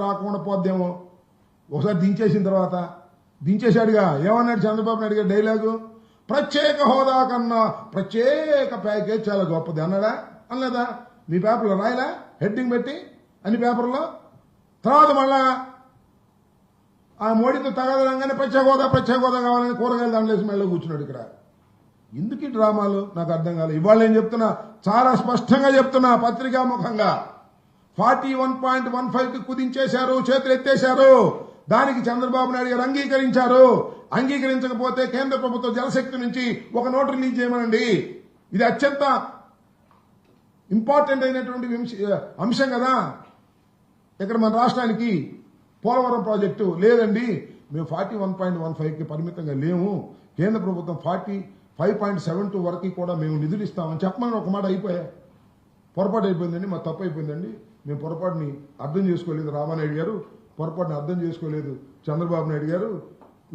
రాకుండా పోద్దేమో. ఒకసారి దించేసిన తర్వాత దించేశాడుగా. ఏమన్నాడు చంద్రబాబు నాయుడు గారు డైలాగు? ప్రత్యేక హోదా కన్నా ప్రత్యేక ప్యాకేజ్ చాలా గొప్పది అన్నాడా? అనలేదా? మీ పేపర్లో రాయలా? హెడ్డింగ్ పెట్టి అన్ని పేపర్లో? తర్వాత మళ్ళా ఆ మోడీతో తగదనంగానే ప్రత్యేక హోదా ప్రత్యేక హోదా కావాలని కూరగాయలు దండలేసి మళ్ళీ కూర్చున్నాడు ఇక్కడ. ఎందుకు ఈ డ్రామాలు? నాకు అర్థం కాలేదు. ఇవాళ నేను చెప్తున్నా చాలా స్పష్టంగా చెప్తున్నా పత్రికాముఖంగా ఫార్టీ వన్ పాయింట్ వన్ ఫైవ్కి కుదించేశారు చేతులు ఎత్తేశారు. దానికి చంద్రబాబు నాయుడు గారు అంగీకరించారు. అంగీకరించకపోతే కేంద్ర ప్రభుత్వం జలశక్తి నుంచి ఒక నోట్ రిలీజ్ చేయమనండి. ఇది అత్యంత ఇంపార్టెంట్ అయినటువంటి అంశం కదా. ఇక్కడ మన రాష్ట్రానికి పోలవరం ప్రాజెక్టు లేదండి. మేము ఫార్టీ వన్ పాయింట్ వన్ ఫైవ్కి పరిమితంగా లేము. కేంద్ర ప్రభుత్వం forty five point seven two వరకు కూడా మేము నిధులు ఇస్తామని చెప్పమని ఒక మాట అయిపోయా పొరపాటు అయిపోయిందండి మా తప్పు అయిపోయిందండి. మేము పొరపాటుని అర్థం చేసుకోలేదు రామానాయుడు గారు పొరపాటుని అర్థం చేసుకోలేదు చంద్రబాబు నాయుడు గారు.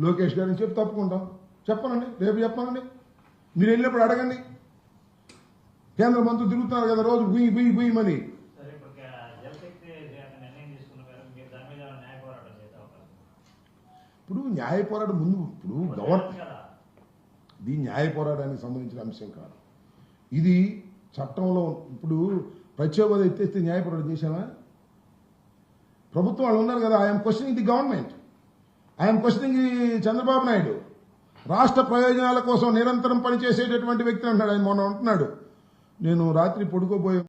లోకేష్ గారు అని చెప్పి తప్పుకుంటాం. చెప్పనండి రేపు చెప్పనండి. మీరు వెళ్ళినప్పుడు అడగండి. కేంద్ర మంత్రులు తిరుగుతున్నారు కదా రోజు గుయ్యి గుయ్యి గుయ్యమని ఇప్పుడు న్యాయ పోరాటం ముందు ఇప్పుడు గవర్న ఉంది కదా. ఇది న్యాయ పోరాటానికి సంబంధించిన అంశం కాదు. ఇది చట్టంలో ఇప్పుడు ప్రత్యేకత ఎత్తేస్తే న్యాయ చేశామా ప్రభుత్వం వాళ్ళు ఉన్నారు కదా I'm questioning the government I'm questioning Chandrababu Naidu. రాష్ట్ర ప్రయోజనాల కోసం నిరంతరం పనిచేసేటటువంటి వ్యక్తి అంటున్నాడు. ఆయన మొన్న అంటున్నాడు. నేను రాత్రి పడుకోబోయే